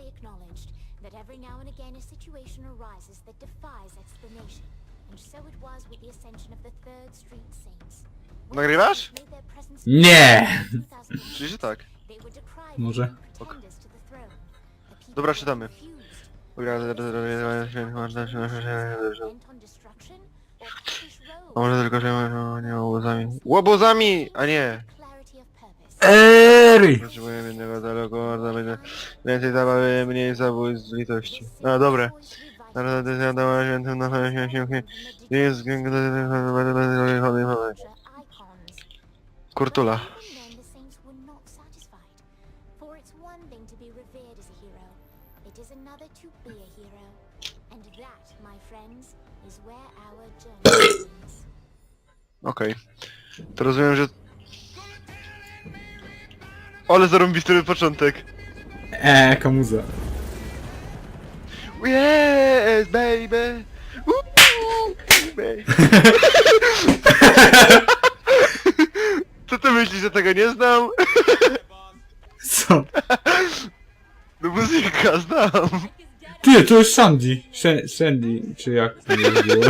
universally acknowledged that every now and again a situation arises that defies explanation. And so it was with the ascension of the Third Street Saints. Nagrywasz? Nie! 2001, Oczywiście tak. Może. people Dobra, czytamy. A może tylko, że nie łobuzami. Łobuzami, a nie! Ery! Potrzebujemy jednego dialogu, bardzo będzie więcej zabawy, mniej zabójstw z litości. No. Naroda zjadała świętym na się jest Kurtula. A a. Okej. To rozumiem, że... Ale zarąbisty początek. Eee, kamuza. Yes, baby! Ooh, baby. Co ty myślisz, że tego nie znam? Co? No muzyka znam. Ty, to jest Shandy. Sh- Shandy, czy jak to nie było?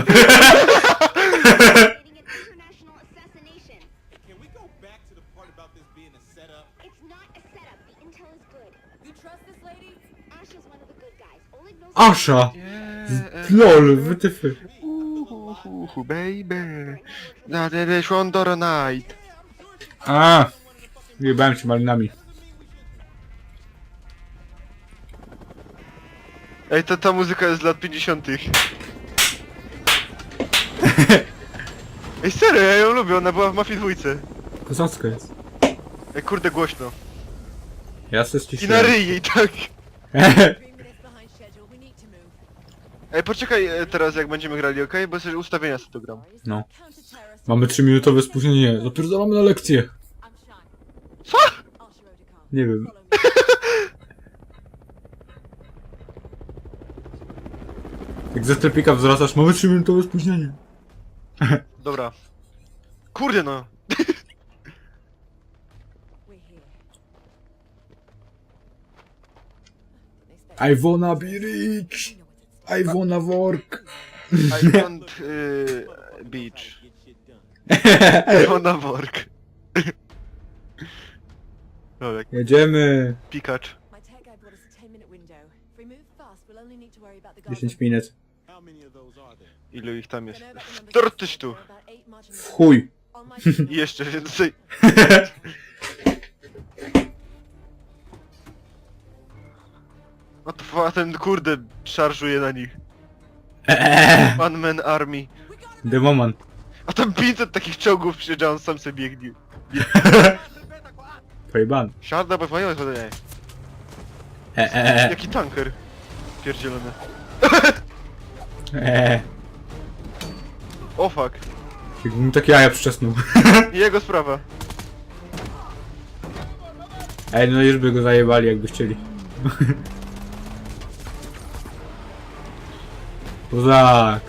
Asha! LOL, wytyfy. Uhu, baby. Nadeszłam do night. A, Jebałem się malinami. Ej, ta, ta muzyka jest z lat 50. Ej, serio, ja ją lubię, ona była w Mafii dwójce. Kozacka jest. Ej, kurde, głośno. Ja se I na ściszyłem. ryj jej, tak. Agreement is behind schedule. We need to move. Ej, poczekaj e, teraz jak będziemy grali, okej? Bo sobie ustawienia sobie to gram. No. Mamy 3 minutowe spóźnienie. Zapierdolamy na lekcję. Co? Nie wiem. Jak ze sklepika wzracasz, mamy 3 minutowe spóźnienie. Dobra. Kurde no. I wanna be rich. I wanna work. I want y, beach. I wanna work. Dobra, Jedziemy. pikacz. My tech guy brought us a 10 minute window. If we move fast, we'll only need to worry about the guards. 10 minut. How many of those are there? Ilu ich tam jest? I know about the numbers Tortyś yesterday, tu. W chuj. I jeszcze więcej. No to fa- ten kurde szarżuje na nich. Eee, One man army. the moment. A tam 500 takich czołgów przyjeżdża, on sam sobie biegnie. Pojebany. Siarda, bo moje chodzenie. Eee, Jaki tanker. Pierdzielony. eee. O fuck. Jakbym mu takie jaja przyczesnął. Jego sprawa. Ej, no już by go zajebali jakby chcieli. Kozak.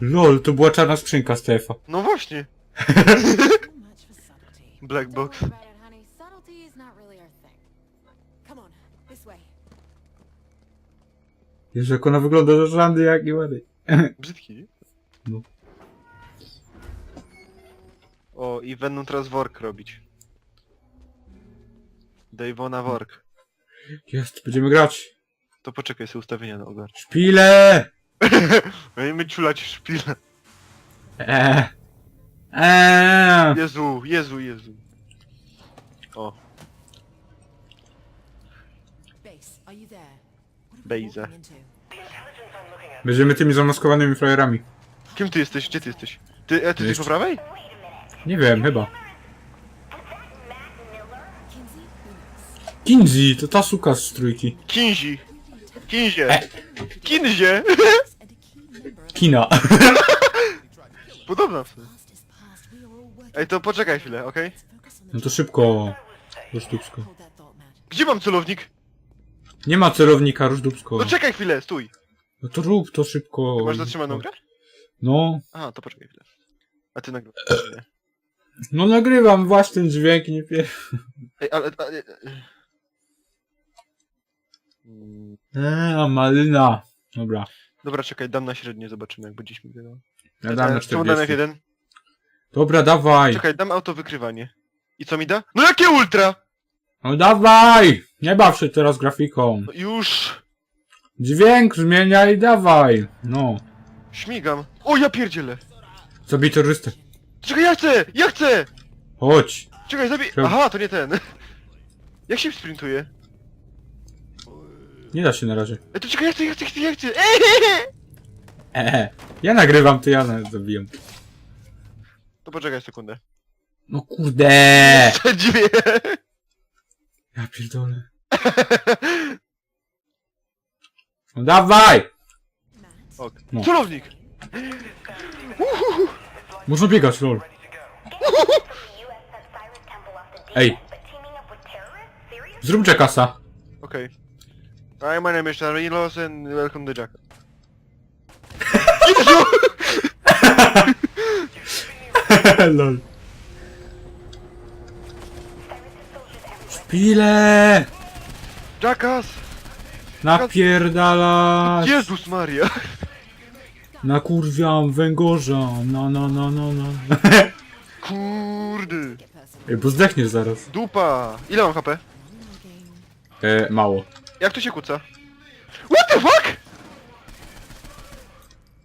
Lol, to była czarna skrzynka z TF-a. No właśnie. Too much for subtlety. Black Don't box. worry about it, honey. Subtlety is not really our thing. Come on, this way. Jezu, jak ona wygląda za żandy, jak i ładny. Brzydki, nie? No. O, i będą teraz work robić. Dave'ona work. Jest, będziemy grać. To poczekaj sobie ustawienia na ogar. Szpile! Będziemy ciulać szpilę. Eee. Eee. Jezu, Jezu, Jezu. O, Base, are you there? What are we Bejza. walking into? Będziemy tymi zamaskowanymi frajerami. kim ty jesteś? Gdzie ty jesteś? Ty, e, ty jesteś po prawej? Nie wiem, chyba. Kinsey, to ta suka z trójki. Kinzi. Kinzie. E. Kinzie. Kina. Podobna w working Ej, to poczekaj chwilę, okej? No to szybko. Matt. Gdzie mam celownik? Nie ma celownika, Różdubsko. No czekaj chwilę, stój. No to rób to szybko. Masz zatrzymaną grę? No. Aha, to poczekaj chwilę. A ty nagrywasz. nie? No nagrywam właśnie ten dźwięk nie pier... Ej, ale... ale... Eee, malina. Dobra. Dobra, czekaj, dam na średnie, zobaczymy jak będzie śmigał. Ja dam na Czemu dam 40. F1? Dobra, dawaj. Czekaj, dam auto wykrywanie. I co mi da? No jakie ultra? No dawaj! Nie baw się teraz grafiką. No już! Dźwięk zmieniaj, dawaj. No. Śmigam. O, ja pierdzielę! Zabij terrorystę. Czekaj, ja chcę! Ja chcę! Chodź. Czekaj, zabij... Czemu? Aha, to nie ten. Jak się sprintuje? Nie da się na razie. Ej, to czekaj, ja chcę, ja chcę, ja chcę, ja chcę! Eee! Eee. Ja nagrywam, to ja na- zabijam. To poczekaj sekundę. No kurde. Dziwię! Ja pierdolę. No dawaj! Ok. No. Celownik! Można biegać, lol. Ej. Zrób Jackasa. Okej. Hi, my name is Charlinos and welcome to Jack. lol. Szpile! Jackass! Napierdalać! Jezus Maria! Nakurwiam węgorza. No, no, no, no, no. Kurde! Ej, bo zdechniesz zaraz. Dupa! Ile mam HP? E, mało. Jak to się kuca? What the fuck?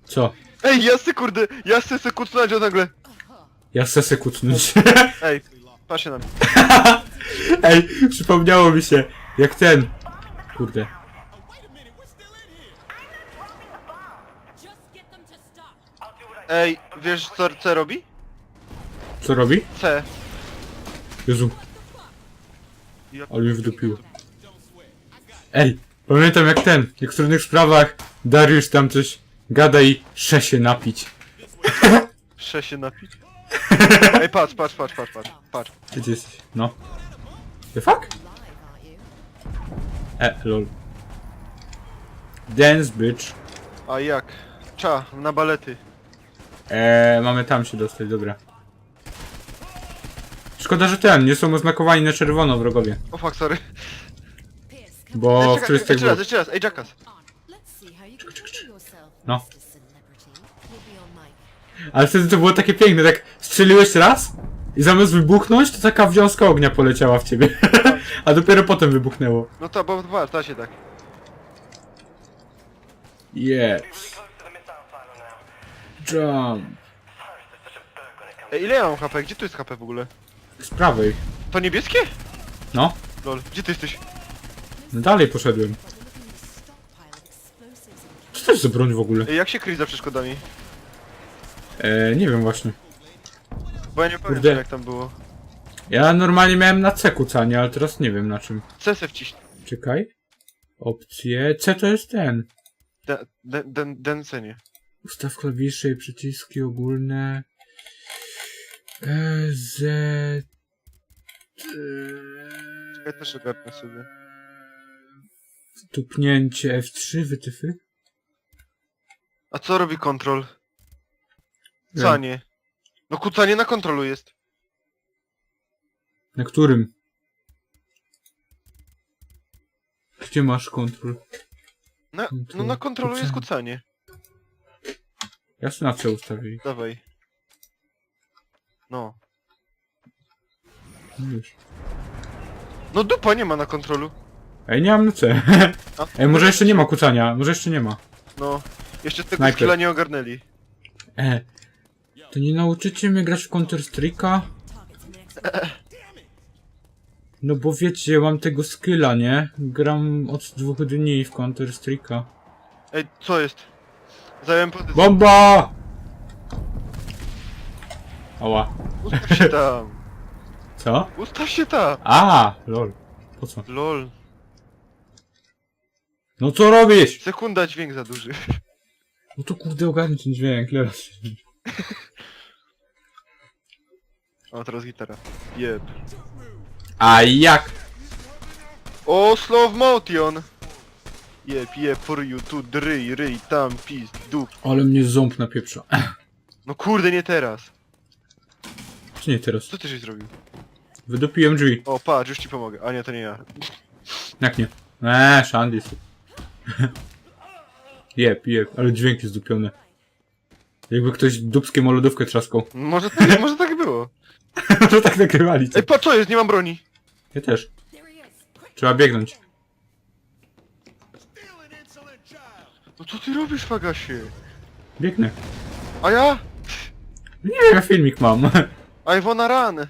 Co? Ej, ja se kurde, ja se se kucnąć nagle. Ja chcę se kucnąć. Ej, patrzcie na mnie. Ej, przypomniało mi się, jak ten. Kurde. Ej, wiesz co C robi? Co robi? C. Jezu, Ja... ale mnie wdupiło. Ej, pamiętam jak ten, jak w trudnych sprawach Dariusz tam coś gada i sze się napić. Sze się napić. Ej, patrz, patrz, patrz, patrz, patrz, patrz. Gdzie ty jesteś? No. The fuck? E, lol. Dance, bitch. A jak? Cza, na balety. Eee, mamy tam się dostać, dobra. Szkoda, że ten, nie są oznakowani na czerwono wrogowie. O fuck, sorry. Bo Ej, w czekaj, którymś z tych jeszcze raz, jeszcze raz, ej Jackass. No. Ale wtedy to było takie piękne, tak strzeliłeś raz i zamiast wybuchnąć, to taka wiązka ognia poleciała w ciebie. A dopiero potem wybuchnęło. No to, bo patrz, da się tak. Yes. Jump. Ej, ile ja mam HP? Gdzie tu jest HP w ogóle? Z prawej. To niebieskie? No. Lol, gdzie ty jesteś? No dalej poszedłem. Co to jest za broń w ogóle? Ej, jak się kryć za przeszkodami? E, nie wiem właśnie. Bo ja nie Kurde. pamiętam jak tam było. Ja normalnie miałem na C kucanie, ale teraz nie wiem na czym. C se wciśnij. Czekaj. Opcje. C to jest ten. Den, den, den, dencenie. Ustaw klawisze i przyciski ogólne. E, Z. E, Ja też ogarnę sobie. Tupnięcie F3, wytyfy? A co robi kontrol? Wiem. Canie. No kucanie na kontrolu jest. Na którym? Gdzie masz kontrol? Na, no na kontrolu jest kucanie. Ja sobie na C ustawię. Dawaj. No. No już. No dupa nie ma na kontrolu. Ej, nie mam na C. A, Ej, może jeszcze nie ma kucania, może jeszcze nie ma. No. Jeszcze tego Snajper. skilla nie ogarnęli. E, to nie nauczycie mnie grać w Counter Strike'a? No bo wiecie, mam tego skilla, nie? Gram od dwóch dni w Counter Strike'a. Ej, co jest? Zająłem pozycję. Bomba! Ała. Ustaw się tam. Co? Ustaw się tam. A, lol. Po co? Lol. No co robisz? Sekunda dźwięk za duży. No to kurde ogarnij ten dźwięk, teraz. O, teraz gitara. Jeb. A jak? O, slow motion! Jeb, jeb, for you, tu, dryj, ryj, tam, pis, dup. Ale mnie ząb napieprza. No kurde, nie teraz. Czy nie teraz? Co ty żeś zrobił? Wydupiłem drzwi. O, patrz, już ci pomogę. A nie, to nie ja. Jak nie? Eee, Shandy. Jep, jep, ale dźwięki zdupione. Jakby ktoś dubskiem o lodówkę trzaskał. Może tak, może tak było. Może tak nagrywali, co? Ej, po co jest? Nie mam broni. Ja też. Trzeba biegnąć. No co ty robisz, Fagasie? Biegnę. A ja? Nie, ja filmik mam. I wanna run.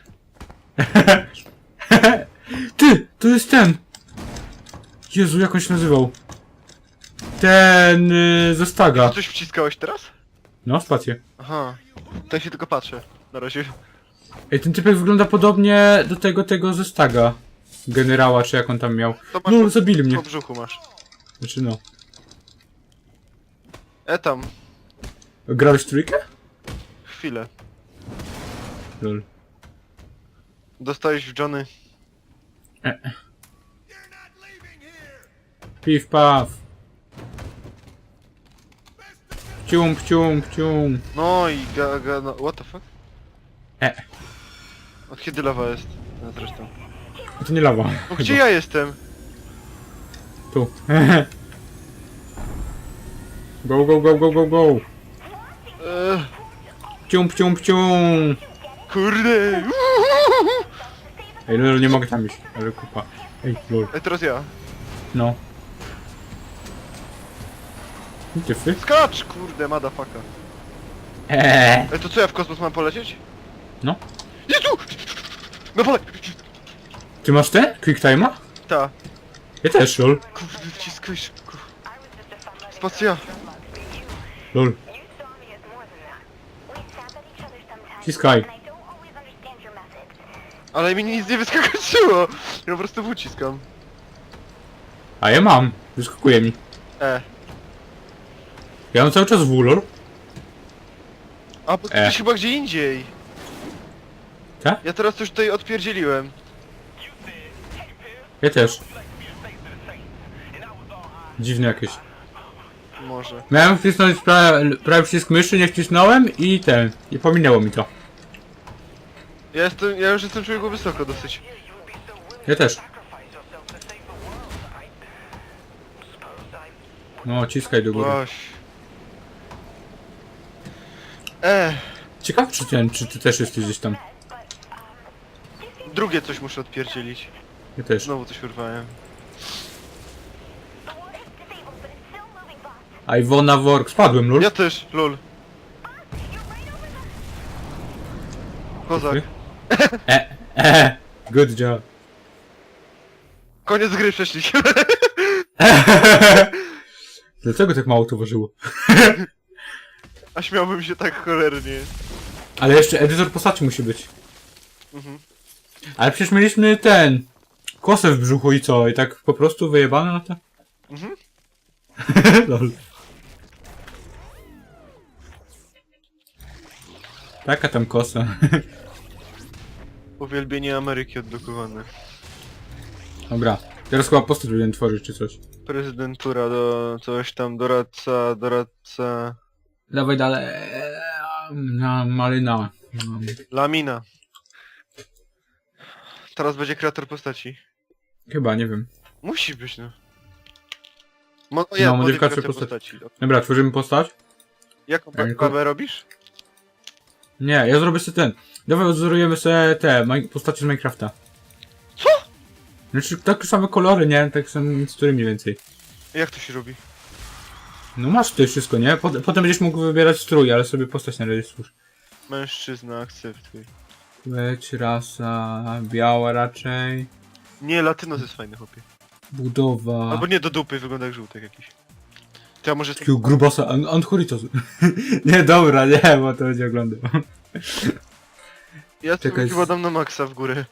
Ty, to jest ten. Jezu, jak on się nazywał? Ten y, ze staga. Coś wciskałeś teraz? No, spację. Aha. Ten się tylko patrzę. Na razie. Ej, ten typek wygląda podobnie do tego, tego ze staga. Generała, czy jak on tam miał. No, zabili mnie. Po brzuchu masz. Znaczy no. E tam. Grałeś w trójkę? Chwilę. Lol. Dostałeś w Johnny. Piw, paw. Pcium, pcium, pcium. No i ga, ga, no, what the fuck? E. Od kiedy lawa jest? No zresztą. To nie lawa. No gdzie ja jestem? Tu. go, go, go, go, go, go. Eee, Pcium, pcium, pcium. kurde! Ej, lol, nie mogę tam iść, ale kupa. Ej, lol. Ej, teraz ja. No. Gdzie? Skacz, kurde, motherfucker. Eee. Ej, to co ja w kosmos mam polecieć? No. Jezu! No pole... Ty masz ten? Quick time'a? Ta. Ja też, lol. Kurde, wciskaj szybko. Spacja. Lol. Ciskaj. Ale mi nic nie wyskoczyło. Ja po prostu wyciskam. A ja mam. Wyskakuje mi. E. Ja mam cały czas w lol. A, bo ty E. chyba gdzie indziej. Tak? Ja teraz coś tutaj odpierdzieliłem. Ja też. Dziwne jakieś. Może. Miałem wcisnąć prawie, prawie przycisk myszy, nie wcisnąłem i ten. I pominęło mi to. Ja jestem, ja już jestem człowieku wysoko dosyć. Ja też. No, ciskaj do góry. Łaś. E. Ciekawe czy ten, czy ty też jesteś gdzieś tam. Drugie coś muszę odpierdzielić. Ja też. Znowu coś urwałem. Iwona Work. Spadłem, lol. Ja też, lol. Kozak. E, e, good job. Koniec gry przeszliśmy. Dlaczego tak mało to ważyło? A śmiałbym się tak cholernie. Ale jeszcze edytor postaci musi być. Mhm. Ale przecież mieliśmy ten... Kosę w brzuchu i co? I tak po prostu wyjebane na to? Mhm. Lol. Taka tam kosa. Uwielbienie Ameryki odblokowane. Dobra. Teraz chyba postać będę tworzyć czy coś. Prezydentura do coś tam, doradca, doradca... Dawaj dalej. Na maryna. Lamina. Teraz będzie kreator postaci. Chyba, nie wiem. Musi być, no. Mo No, ja, modyfikacja modyfikacja postaci. postaci. Dobra, tworzymy postać? Jaką Ja babę robisz? Nie, ja zrobię sobie ten. Dawaj odzorujemy sobie te postacie z Minecrafta. Co? Znaczy takie same kolory, nie? Tak same mikstury mniej więcej. Jak to się robi? No masz tutaj wszystko, nie? Pot- Potem będziesz mógł wybierać strój, ale sobie postać na razie stwórz. Mężczyzna, akceptuj. Płeć, rasa, biała raczej. Nie, latynos jest fajny, chłopie. Budowa. Albo nie do dupy, wygląda jak żółtek jakiś. To ja może... Takiego grubasa, an Anchoritos. nie, dobra, nie, bo to będzie oglądał. Ja sobie Czekaj, chyba z- dam na maksa w górę.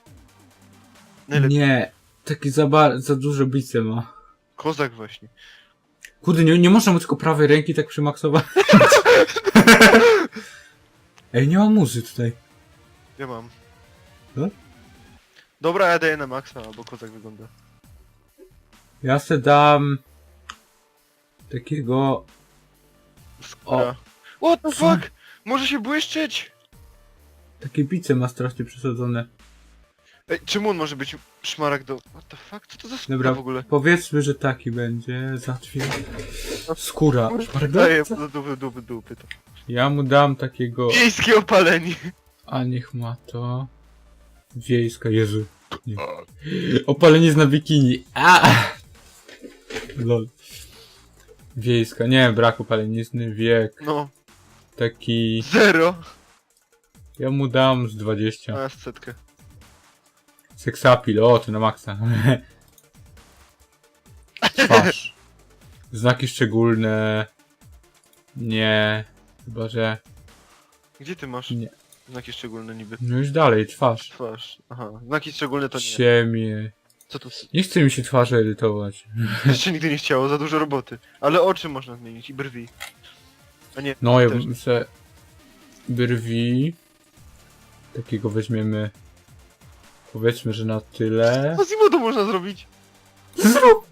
Najlepiej. Nie, taki za, bar- za dużo bice ma. Kozak właśnie. Kurde, nie, nie można mu tylko prawej ręki tak przymaksować. Ej, nie ma muzy tutaj. Ja mam. No? Dobra, ja daję na maksa, albo kozak wygląda. Ja se dam... Takiego... Skóra. What the fuck? Może się błyszczeć? Takie bice ma strasznie przesadzone. Ej, czemu on może być szmaragdowy? What the fuck? Co to za skóra Dobra, w ogóle? powiedzmy, że taki będzie. Zatwier... Skóra. Daję Szmaragdowa? do dupy, dupy, dupy to. Ja mu dam takiego... Wiejskie opalenie! A niech ma to... Wiejska, Jezu. Nie. Opalenie na bikini. A! Lol. Wiejska, nie, brak opalenizny, wiek, No, taki... zero! Ja mu dam z 20. A, setkę. Seksapil, o, to na maksa. Twarz. Znaki szczególne. Nie. Chyba, że... Gdzie ty masz? Nie. Znaki szczególne niby. No już dalej, twarz. Twarz. Aha, znaki szczególne to nie. Ciemię. Co to? Nie chce mi się twarzy edytować. Jeszcze nigdy nie chciało, za dużo roboty. Ale oczy można zmienić i brwi. A nie, No, ja też. bym se... Brwi... Takiego weźmiemy... Powiedzmy, że na tyle. A z to można zrobić! Zrób!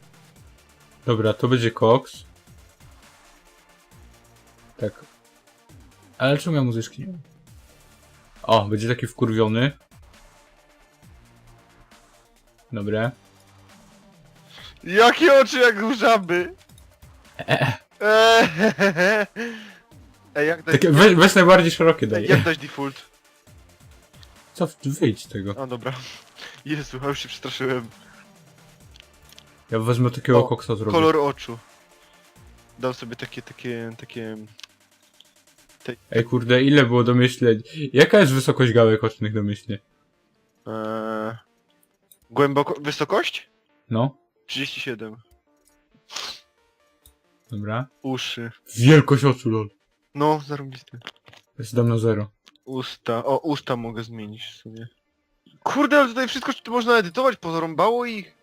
Dobra, to będzie koks. Tak. Ale czemu ja muzyczki nie mam? O, będzie taki wkurwiony. Dobra. Jakie oczy jak u żaby! Eee, Ej, jak dać, Takie, weź, weź najbardziej szerokie ej, daj. jak dać default? Co, wyjdź z tego. A dobra. Jezu, a już się przestraszyłem. Ja wezmę takiego O, koksa zrobię. Kolor oczu. Dał sobie takie, takie, takie... Ej kurde, ile było domyśleń? Jaka jest wysokość gałek ocznych domyślnie? Eee, głęboko... wysokość? No, 37. dobra. Uszy. Wielkość oczu, lol. No, zarąbisty. Jest dam na zero. Usta. O, usta mogę zmienić w sumie. Kurde, ale tutaj wszystko tu można edytować, pozarąbało ich.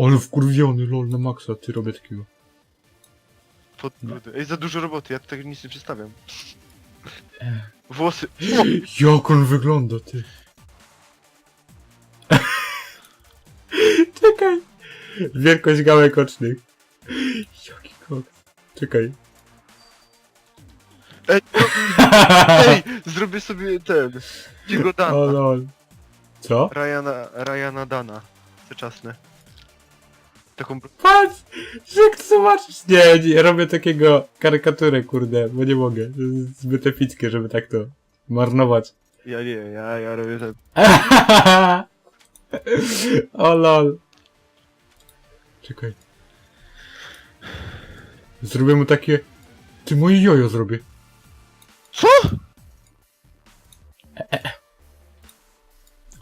Ale wkurwiony, lol, na maksa, ty robię takiego. Pod... Ej, za dużo roboty, ja tutaj nic nie przedstawiam. Włosy. Jak on wygląda, ty? Czekaj. Wielkość gałek ocznych. Jaki kok. Czekaj. Ej, ej, zrobię sobie ten. Jego o Dana. lol. Co? Ryana, Ryana Dana. Czasne. Taką... Patrz! Jak to zobaczysz? Nie, nie, robię takiego karykaturę, kurde, bo nie mogę. To jest Zbyt epickie, żeby tak to marnować. Ja nie, ja, ja robię tak. o lol. Czekaj. Zrobię mu takie... Ty moje jojo zrobię. Co?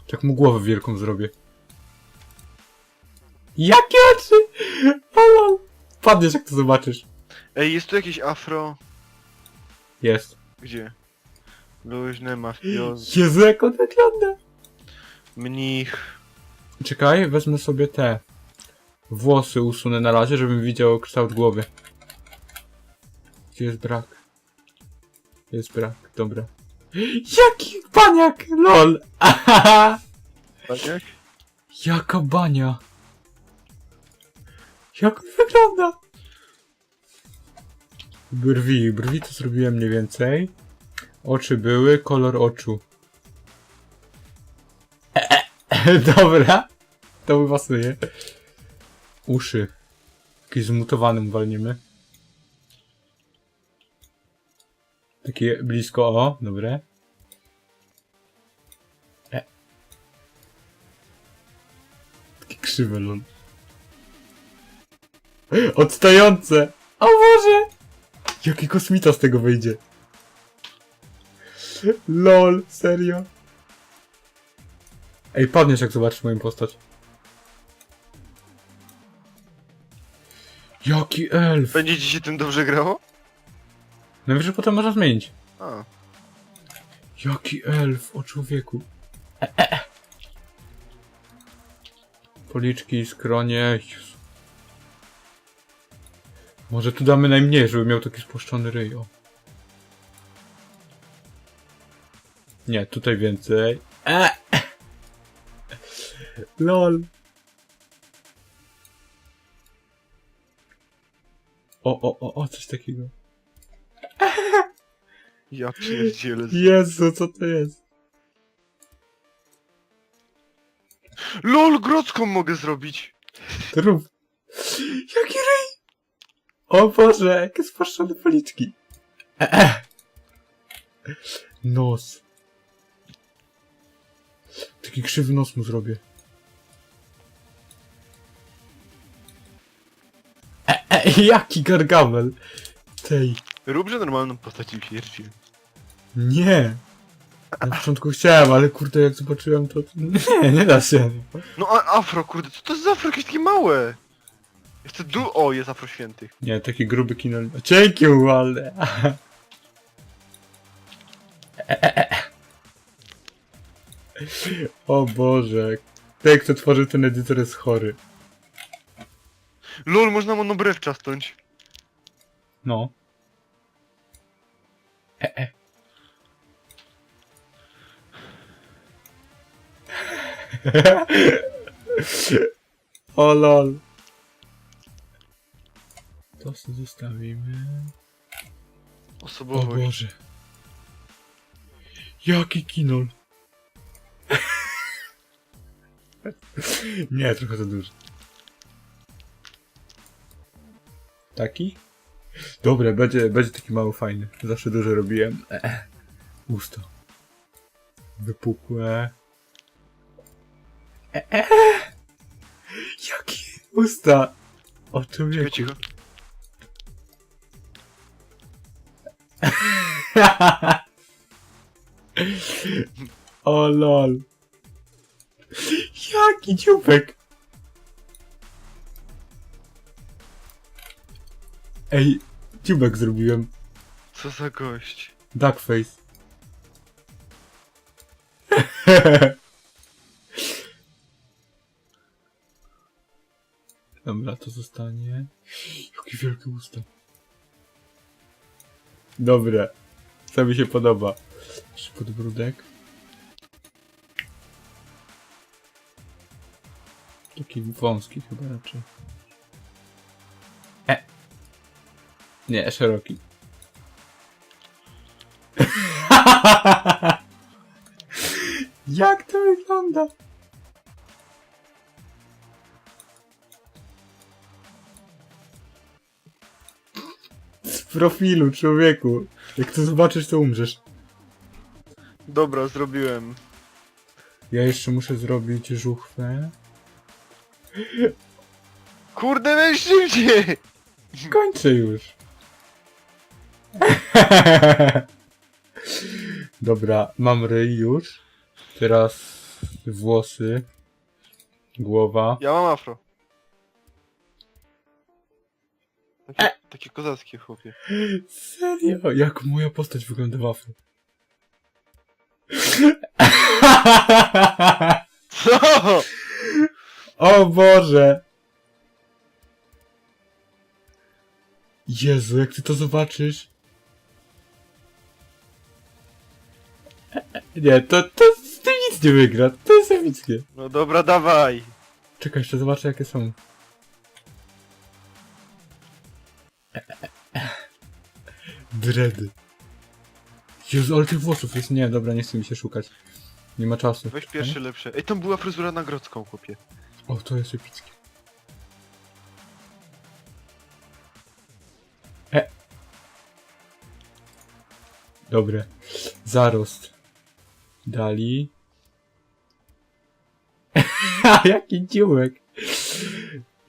Tak mu głowę wielką zrobię. Jakie oczy? O lol. Padniesz jak to zobaczysz. Ej, jest tu jakieś afro? Jest. Gdzie? Luźne, mafioz, Jezu, jak on wygląda. mnich. Czekaj, wezmę sobie te włosy usunę na razie, żebym widział kształt głowy. Gdzie jest brak? Jest brak, dobra. Jaki baniak! LOL! Jak? Jaka bania! Jak on wygląda? Brwi, brwi to zrobiłem mniej więcej. Oczy były, kolor oczu. Dobra. To mi pasuje. Uszy. Jakiś zmutowanym walniemy. Takie blisko, o, dobre. E. Takie krzywe, lol. Odstające! O Boże! Jaki kosmita z tego wyjdzie? LOL, serio? Ej, padniesz jak zobaczysz moją postać. Jaki elf! Będzie ci się tym dobrze grało? Najwyżej potem można zmienić. A. Jaki elf, o człowieku. E, e, e. Policzki, skronie. Jezu. Może tu damy najmniej, żeby miał taki spłuszczony ryj, o. Nie, tutaj więcej. E! LOL. O, o, o, o, coś takiego. Ja pierdzielę. Jezu, co to jest? LOL, grodzką mogę zrobić! Rób. Jaki ryj! O Boże, jakie spłaszczone policzki. E -e. Nos. Taki krzywy nos mu zrobię. E -e, jaki gargamel! Tej. Róbże normalną postać i piersi. Nie! Na początku chciałem, ale kurde, jak zobaczyłem to... Nie, nie da się. No a afro, kurde, co to jest za afro? Jakieś takie małe! Chcę du... O, jest afro świętych. Nie, taki gruby kino... Dzięki, ale... O Boże. Ten, kto tworzył ten edytor jest chory. LOL, można monobrew czasnąć. No. E, e. o lol. To sobie zostawimy. O Osobowość. Boże. Jaki kinol. Nie, trochę za dużo. Taki? Dobre, będzie, będzie taki mały fajny. Zawsze dużo robiłem. E, usto. Wypukłe. E, e. Jaki usta? O Cicho, człowieku. cicho. o lol. Jaki dziubek. Ej, dziubek zrobiłem. Co za gość. Duckface. Dobra, to zostanie. Jakie wielkie usta. Dobre. Co mi się podoba. Jeszcze podbródek. Taki wąski chyba raczej. Nie, szeroki. Jak to wygląda? Z profilu, człowieku. Jak to zobaczysz, to umrzesz. Dobra, zrobiłem. Ja jeszcze muszę zrobić żuchwę. Kurde, weź szybciej! Kończę już. Dobra, mam ryj już. Teraz włosy. Głowa. Ja mam afro. Takie, takie kozackie chłopie. Serio? Jak moja postać wygląda w afro? Co? o Boże! Jezu, jak ty to zobaczysz? Nie, to, to z tym nic nie wygra. To jest epickie. No dobra, dawaj. Czekaj, jeszcze zobaczę jakie są. Dredy. Jezu, ale tych włosów jest... Nie, dobra, nie chce mi się szukać. Nie ma czasu. Weź pierwszy lepsze. Ej, tam była fryzura na grodzką, chłopie. O, to jest epickie. E. Dobre. Zarost. Dali. Jaki dziółek.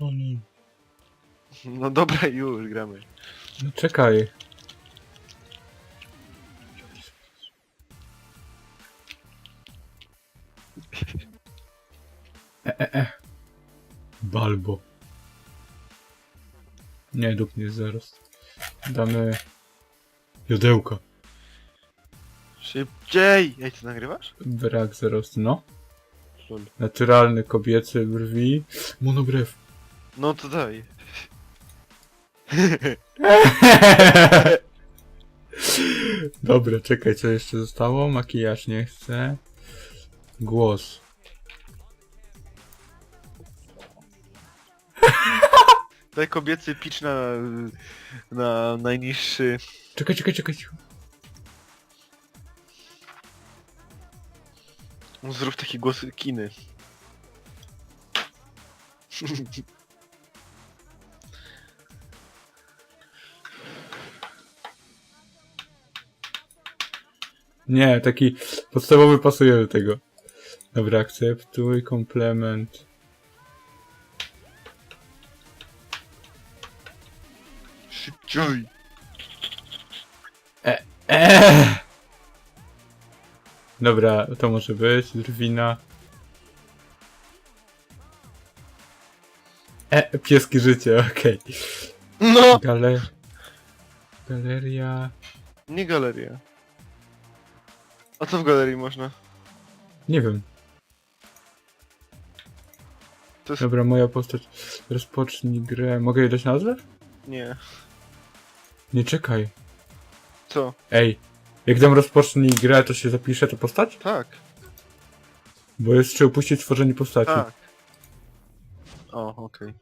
O nie. No dobra, już gramy. No czekaj. E, e, e. Balbo. Nie, dup nie jest zarost. Damy... Jodełka. Szybciej! Ej, ty nagrywasz? Brak zarostu, no. Lol. Naturalny kobiece brwi. Monobrew. No to daj. Dobra, czekaj, co jeszcze zostało? Makijaż nie chcę. Głos. Daj kobiecy pitch na, na najniższy. Czekaj, czekaj, czekaj. cicho. Zrób taki głos kiny. Nie, taki podstawowy pasuje do tego. Dobra, akceptuj, komplement. Szybciej. Eee! Dobra, to może być, drwina. E, pieski życie, okej. No! Gale... Galeria... Nie galeria. A co w galerii można? Nie wiem. To jest... Dobra, moja postać. Rozpocznij grę. Mogę jej dać nazwę? Nie. Nie czekaj. Co? Ej. Jak dam rozpocznij grę, to się zapisze to postać? Tak. Bo jest czy opuścić tworzenie postaci. Tak. O, okej.